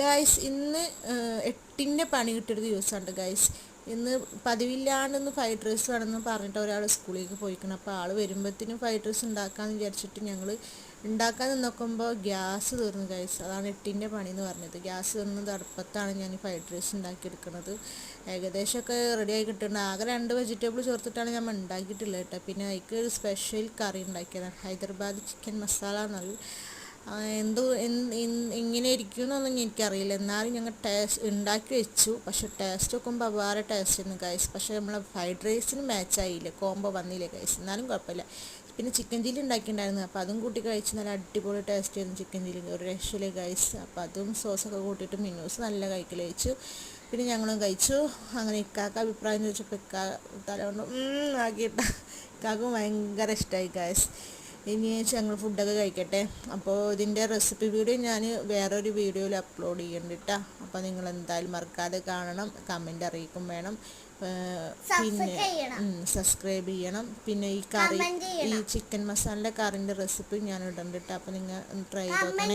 Guys ഇന്ന് എട്ടിന്റെ പണി കിട്ടിയൊരു ദിവസമുണ്ട് ഗായ്സ് ഇന്ന് പതിവില്ലാണ്ടെന്ന് ഫ്രൈഡ് റൈസ് വേണമെന്ന് പറഞ്ഞിട്ട് ഒരാൾ സ്കൂളിലേക്ക് പോയിക്കണം. അപ്പോൾ ആൾ വരുമ്പോഴത്തേനും ഫ്രൈഡ് റൈസ് ഉണ്ടാക്കാമെന്ന് വിചാരിച്ചിട്ട് ഞങ്ങൾ ഉണ്ടാക്കാൻ നോക്കുമ്പോൾ ഗ്യാസ് തീർന്നു ഗൈസ് അതാണ് എട്ടിന്റെ പണി എന്ന് പറഞ്ഞത്. ഗ്യാസ് തീർന്നത് അടുപ്പത്താണ് ഞാൻ ഫ്രൈഡ് റൈസ് ഉണ്ടാക്കിയെടുക്കുന്നത് ഏകദേശമൊക്കെ റെഡിയായി കിട്ടുന്നുണ്ട് ആകെ രണ്ട് വെജിറ്റബിൾ ചേർത്തിട്ടാണ് ഞാൻ ഉണ്ടാക്കിയിട്ടുള്ളത് കേട്ടോ. പിന്നെ അതിക്ക് ഒരു സ്പെഷ്യൽ കറി ഉണ്ടാക്കിയതാണ്. ഹൈദരാബാദ് ചിക്കൻ മസാല എന്നുള്ള ആ, എന്തോ എങ്ങനെ ഇങ്ങനെ ഇരിക്കും എന്നൊന്നും എനിക്കറിയില്ല. എന്നാലും ഞങ്ങൾ ടേസ്റ്റ് ഉണ്ടാക്കി വെച്ചു. പക്ഷെ ടേസ്റ്റ് നോക്കുമ്പോൾ വേറെ ടേസ്റ്റ് ഒന്നും കഴിച്ച് പക്ഷെ നമ്മളെ ഫ്രൈഡ് റൈസിന് മാച്ചായില്ല കോംബോ വന്നില്ല കഴിച്ച് എന്നാലും കുഴപ്പമില്ല. പിന്നെ ചിക്കൻ ചില്ലി ഉണ്ടാക്കിയിട്ടുണ്ടായിരുന്നു. അപ്പോൾ അതും കൂട്ടി കഴിച്ച് നല്ല അടിപൊളി ടേസ്റ്റ് ആയിരുന്നു ചിക്കൻ ചില്ലി ഒരു രക്ഷയിലെ കഴിച്ച് അപ്പോൾ അതും സോസൊക്കെ കൂട്ടിയിട്ട് മിന്നൂസ് നല്ല കഴിക്കൽ കഴിച്ചു പിന്നെ ഞങ്ങളും കഴിച്ചു. അങ്ങനെ ഇക്കാക്ക അഭിപ്രായം ചോദിച്ചപ്പോൾ ഇക്കാ തല ആക്കിയിട്ട്. ഇക്കാക്കും ഭയങ്കര ഇഷ്ടമായി ഗൈസ് ഇനി ഞങ്ങൾ ഫുഡൊക്കെ കഴിക്കട്ടെ. അപ്പോൾ ഇതിന്റെ റെസിപ്പി വീഡിയോ ഞാൻ വേറൊരു വീഡിയോയിൽ അപ്ലോഡ് ചെയ്യുന്നുണ്ട് കേട്ടോ അപ്പോൾ നിങ്ങൾ എന്തായാലും മറക്കാതെ കാണണം. കമന്റ് അറിയിക്കും വേണം. പിന്നെ. സബ്സ്ക്രൈബ് ചെയ്യണം. പിന്നെ ഈ കറി ഈ ചിക്കൻ മസാലയുടെ കറിന്റെ റെസിപ്പി ഞാൻ ഇടുന്നുണ്ട് കേട്ടോ അപ്പോൾ നിങ്ങൾ ട്രൈ ചെയ്ത് Comment നോക്കണേ.